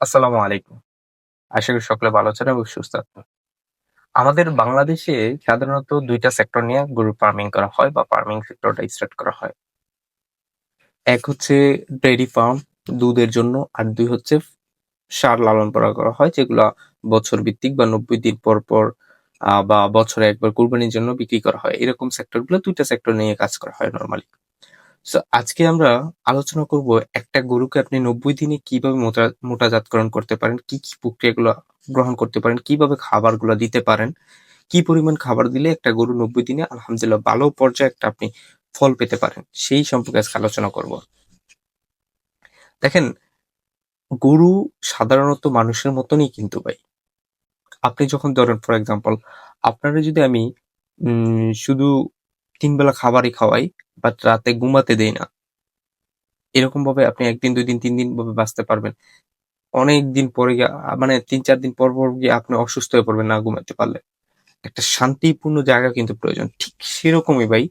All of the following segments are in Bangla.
আসসালামু আলাইকুম। আশা করি সকলে ভালো আছেন এবং সুস্থ আছেন। আমাদের বাংলাদেশে সাধারণত দুইটা সেক্টর নিয়ে গরু ফার্মিং করা হয় বা ফার্মিং সেক্টরটা স্টার্ট করা হয়। এক হচ্ছে ডেয়ারি ফার্ম দুধের জন্য আর দুই হচ্ছে সার লালন-পালন করা হয় যেগুলা বছর ভিত্তিক বা ৯০ দিন পর, পর বা বছরে একবার কোরবানির জন্য বিক্রি করা হয়। এরকম সেক্টরগুলো ২ টা সেক্টর নিয়ে কাজ করা হয় নরমালি। সো আজকে আমরা আলোচনা করব একটা গরুকে আপনি ৯০ দিনে কীভাবে মোটা মোটাজাতকরণ করতে পারেন, কি, কি প্রক্রিয়াগুলো গ্রহণ করতে পারেন, কীভাবে খাবারগুলা দিতে পারেন, কি পরিমাণ খাবার দিলে একটা গরু ৯০ দিনে আলহামদুলিল্লাহ ভালো পর্যায়ে একটা আপনি ফল পেতে পারেন। সেই সম্পর্কে আজকে আলোচনা করব। দেখেন গরু সাধারণত মানুষের মতনই কিন্তু ভাই। আপনি যখন ধরেন ফর এক্সাম্পল আপনারা যদি আমি শুধু ৩ বেলা খাবারই খাওয়াই বাট রাতে ঘুমাতে দেই না। এরকম ভাবে আপনি একদিন দুই দিন, তিন দিন ভাবে বাঁচতে পারবেন। অনেক দিন পরে গিয়ে মানে ৩-৪ দিন পর, পর গিয়ে আপনি অসুস্থ হয়ে পড়বেন না ঘুমাতে পারলে। একটা শান্তিপূর্ণ জায়গা কিন্তু প্রয়োজন। ঠিক সেরকমই ভাই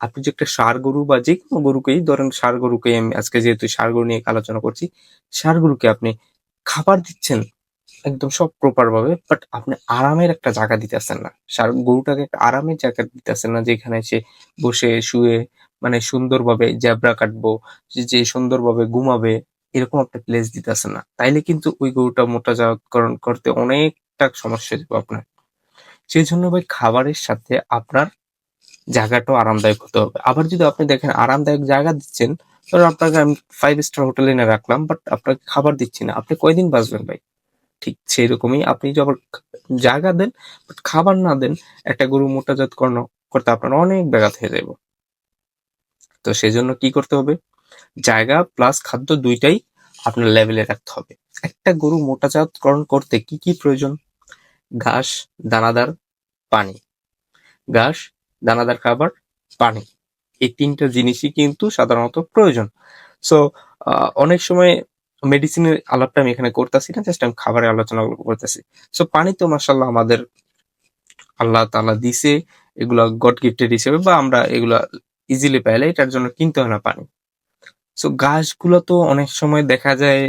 আপনি যে একটা ষাঁড় গরু বা যেকোনো গরুকেই ধরেন সার গরুকে আমি আজকে যেহেতু সার গরু নিয়ে আলোচনা করছি, সার গরুকে আপনি খাবার দিচ্ছেন একদম সব প্রপার ভাবে বাট আপনি আরামের একটা জায়গা দিতে দিতেছেন না। সার গরুটাকে একটা আরামের জায়গা দিতেছেন না যেখানে সে বসে শুয়ে মানে সুন্দরভাবে জেব্রা কাটবো, যে, সুন্দরভাবে ঘুমাবে এরকম একটা প্লেস দিতেছেন না। তাইলে কিন্তু ওই গরুটা মোটা মোটাজাতকরণ করতে অনেকটা সমস্যা দেবো আপনার সেই জন্য ভাই খাবারের সাথে আপনার জায়গাটাও আরামদায়ক হতে হবে। আবার যদি আপনি দেখেন আরামদায়ক জায়গা দিচ্ছেন, ধরেন আপনাকে আমি ফাইভ স্টার হোটেলে এনে রাখলাম বাট আপনাকে খাবার দিচ্ছি না। আপনি কয়দিন বাঁচবেন ভাই? ঠিক সেরকমই আপনি যদি আবার জায়গা দেন বাট খাবার না দেন, একটা গরু মোটাজাতকরণ করতে আপনার অনেক ব্যাঘাত হয়ে যাইব। তো সেজন্য কি করতে হবে? জায়গা প্লাস খাদ্য ২ টাই আপনার লেভেলে রাখতে হবে। একটা গরু মোটাজাতকরণ করতে কি, কি প্রয়োজন? ঘাস, দানাদার, পানি। ঘাস, দানাদার খাবার, পানি। এই ৩ টা জিনিসই কিন্তু সাধারণত প্রয়োজন। সো অনেক সময় মেডিসিনের আলাপটা আমি এখানে করতাছি না। জাস্ট আমি খাবারের আলোচনা করতেছি। সো পানি তো মাশাআল্লাহ আমাদের আল্লাহ তাআলা দিছে। এগুলা গড গিফটেড হিসেবে বা আমরা এগুলা ইজিলি পাইলে এটার জন্য কিনতে হয় না পানি। সো ঘাসগুলো তো অনেক সময় দেখা যায়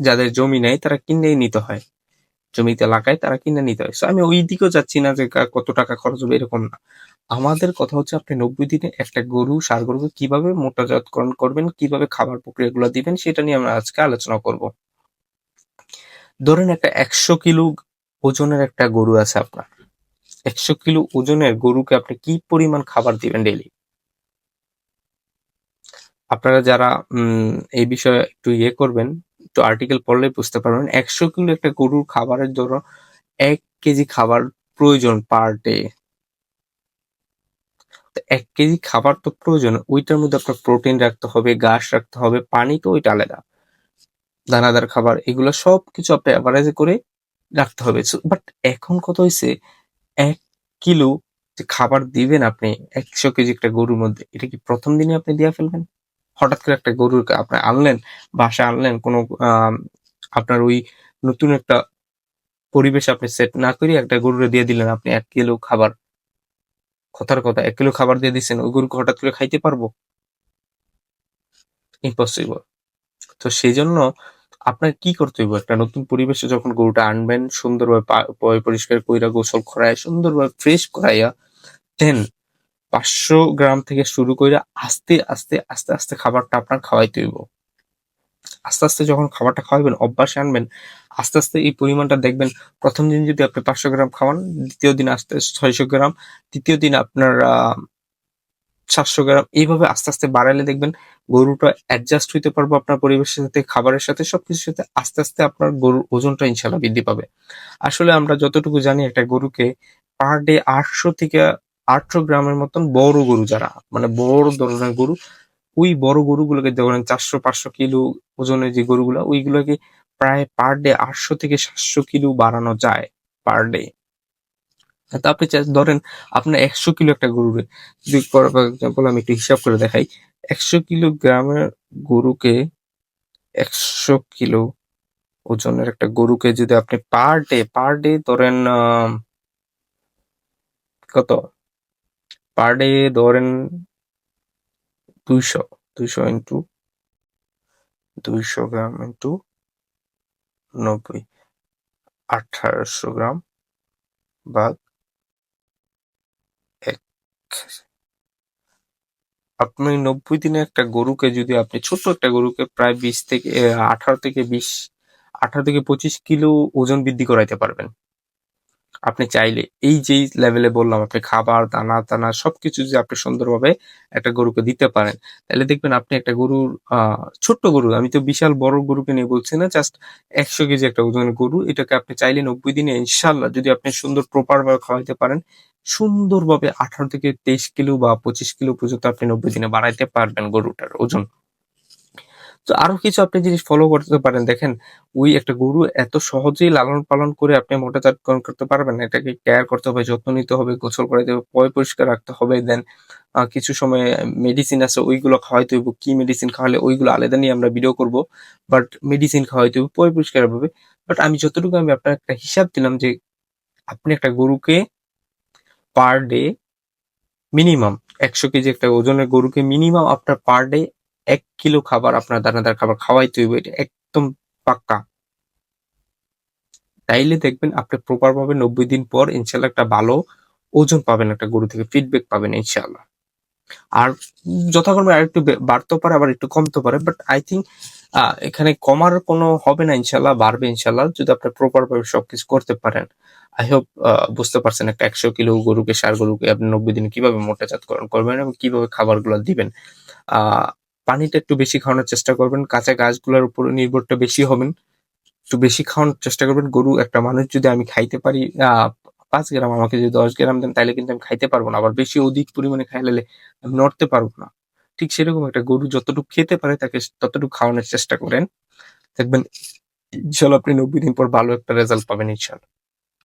যাদের জমি নাই তারা কিনেই নিতে হয়। জমিতে লাগায় তারা কিনে নিতে হয়। সো আমি ওই দিকেও যাচ্ছি না যে কত টাকা খরচ হবে এরকম না। আমাদের কথা হচ্ছে আপনি ৯০ দিনে একটা গরু, সার গরুকে কীভাবে মোটাজাতকরণ করবেন, কীভাবে খাবার প্রক্রিয়াগুলো দিবেন সেটা নিয়ে আমরা আজকে আলোচনা করব। ধরেন একটা ১০০ কিলো ওজনের একটা গরু আছে আপনার। ১০০ কিলো ওজনের গরুকে আপনি কি পরিমাণ খাবার দিবেন ডেইলি? আপনারা যারা এই বিষয়ে একটু ইয়ে করবেন, একটু আর্টিকেল পড়লেই বুঝতে পারবেন। ১০০ কিলো একটা গরুর খাবারের জন্য এক কেজি খাবার প্রয়োজন পার ডে। ১ কেজি খাবার তো প্রয়োজন। ওইটার মধ্যে আপনার প্রোটিন রাখতে হবে, ঘাস রাখতে হবে, পানি তো ওইটা আলাদা। দানাদার খাবার এগুলো সব কিছু আপনি এভারেজ করে রাখতে হবে। বাট এখন কত হয়েছে এক কিলো যে খাবার দিবেন আপনি ১০০ কেজি একটা গরুর মধ্যে, এটা কি প্রথম দিনে আপনি দিয়ে ফেলবেন? হঠাৎ করে একটা গরুকে আপনি আনলেন, বাসা আনলেন কোনো আপনার ওই নতুন একটা পরিবেশ আপনি সেট না করে একটা গরুরে দিয়ে দিলেন আপনি এক কিলো খাবার। কথার কথা এক কিলো খাবার দিয়ে দিচ্ছেন ওই গরু কি হঠাৎ করে খাইতে পারব? ইম্পসিবল। তো সেই জন্য আপনার কি করতে হইব? একটা নতুন পরিবেশে যখন গরুটা আনবেন সুন্দরভাবে পরিষ্কার কইরা গোসল করাইয়া সুন্দরভাবে ফ্রেশ করাইয়া দেন ৫০০ গ্রাম থেকে শুরু কইরা আস্তে, আস্তে, আস্তে, আস্তে খাবারটা আপনার খাওয়াইতে হইব। আস্তে, আস্তে যখন খাবারটা খাওয়াইবেন, অভ্যাসে আনবেন, আস্তে, আস্তে এই পরিমাণটা দেখবেন প্রথম দিন যদি আপনি ৫০০ গ্রাম খাওয়ান, দ্বিতীয় দিন আস্তে ৬০০ গ্রাম, তৃতীয় দিন আপনার ৭০০ গ্রাম এইভাবে আস্তে, আস্তে বাড়াইলে দেখবেন গরুটা অ্যাডজাস্ট হইতে পারব আপনার পরিবেশের সাথে, খাবারের সাথে সবকিছুর সাথে আস্তে, আস্তে আপনার গরুর ওজনটা ইনশাআল্লাহ বৃদ্ধি পাবে। আসলে আমরা যতটুকু জানি একটা গরুকে পার ডে ৮০০ থেকে ৮০০ গ্রামের মতন বড় গরু যারা, মানে বড় ধরনের গরু, ওই বড় গরুগুলোকে ধরেন চারশো পাঁচশো কিলো ওজনের যে গরুগুলা, ওইগুলোকে প্রায় পার ডে ৮০০ থেকে ৭০০ কিলো বাড়ানো যায় পার ডে। তো আপনি ধরেন আপনার ১০০ কিলো একটা গরুরে যদি এক্সাম্পল আমি একটু হিসাব করে দেখাই। ১০০ কিলোগ্রামের গরুকে ১০০ কিলো ওজনের একটা গরুকে যদি আপনি পার ডে, পার ডে ধরেন কত? পার ডে ধরেন দুইশো দুইশো ইন্টু ২০০ গ্রাম ইন্টু নব্বই, আঠারোশো গ্রাম ভাগ এক আপনি নব্বই দিনে একটা গরুকে যদি আপনি, ছোট্ট একটা গরুকে প্রায় বিশ থেকে আঠারো থেকে বিশ, আঠারো থেকে পঁচিশ কিলো ওজন বৃদ্ধি করাইতে পারবেন। আপনি চাইলে এই যেই লেভেলে বললাম আপনি খাবার, দানা, টানা সবকিছু যদি আপনি সুন্দরভাবে একটা গরুকে দিতে পারেন, তাহলে দেখবেন আপনি একটা গরুর আহ ছোট্ট গরু, আমি তো বিশাল বড় গরুকে নিয়ে বলছি না জাস্ট একশো কেজি একটা ওজনের গরু, এটাকে আপনি চাইলে নব্বই দিনে ইনশাল্লাহ যদি আপনি সুন্দর প্রপার ভাবে খাওয়াইতে পারেন, সুন্দরভাবে আঠারো থেকে তেইশ কিলো বা পঁচিশ কিলো পর্যন্ত আপনি নব্বই দিনে বাড়াইতে পারবেন গরুটার ওজন। তো আরও কিছু আপনি জিনিস ফলো করতে পারেন। দেখেন, ওই একটা গরু এত সহজেই লালন পালন করে আপনি মোটা মোটাজাতকরণ করতে পারবেন না। এটাকে কেয়ার করতে হবে, যত্ন নিতে হবে, গোসল করাইতে হবে, পয় পরিষ্কার রাখতে হবে। দেন কিছু সময় মেডিসিন আছে, ওইগুলো খাওয়াইতে হইব। কি মেডিসিন খাওয়ালে ওইগুলো আলাদা নিয়ে আমরা ভিডিও করব। বাট মেডিসিন খাওয়াইতে হবে পয় পরিষ্কার হবে বাট আমি যতটুকু আমি আপনার একটা হিসাব দিলাম যে, আপনি একটা গরুকে পার ডে মিনিমাম একশো কেজি একটা ওজনের গরুকে মিনিমাম আপনার পার ডে এক কিলো খাবার আপনার দানাদার খাবার খাওয়াইতে হইব, এটা একদম পাক্কা। তাইলে দেখবেন আপনি প্রপার ভাবে নব্বই দিন পর ইনশাল্লাহ একটা ভালো ওজন পাবেন, একটা গরু থেকে ফিডব্যাক পাবেন ইনশাল্লাহ আর যথাক্রমে আর একটু বাড়তেও পারে, আবার একটু কমতে পারে বাট আই থিঙ্ক এখানে কমার কোনো হবে না ইনশাল্লাহ বাড়বে ইনশাল্লাহ যদি আপনি প্রপার ভাবে সবকিছু করতে পারেন। আই হোপ বুঝতে পারছেন একটা একশো কিলো গরুকে, সার গরুকে আপনি নব্বই দিন কীভাবে মোটাজাতকরণ করবেন এবং কীভাবে খাবারগুলো দিবেন। আহ পানিটা একটু বেশি খাওয়ানোর চেষ্টা করবেন। কাঁচা গাছগুলোর উপর নির্ভরটা বেশি হবেন। একটু বেশি খাওয়ানোর চেষ্টা করবেন। গরু একটা মানুষ যদি আমি খাইতে পারি পাঁচ গ্রাম আমাকে যদি দশ গ্রাম দেন তাহলে কিন্তু আমি খাইতে পারব না। আবার বেশি অধিক পরিমাণে খাইলে আমি নড়তে পারব না। ঠিক সেরকম একটা গরু যতটুকু খেতে পারে, তাকে ততটুকু খাওয়ানোর চেষ্টা করেন। দেখবেন ইনশাল্লাহ আপনি নব্বই দিন পর ভালো একটা রেজাল্ট পাবেন ইনশাল্লাহ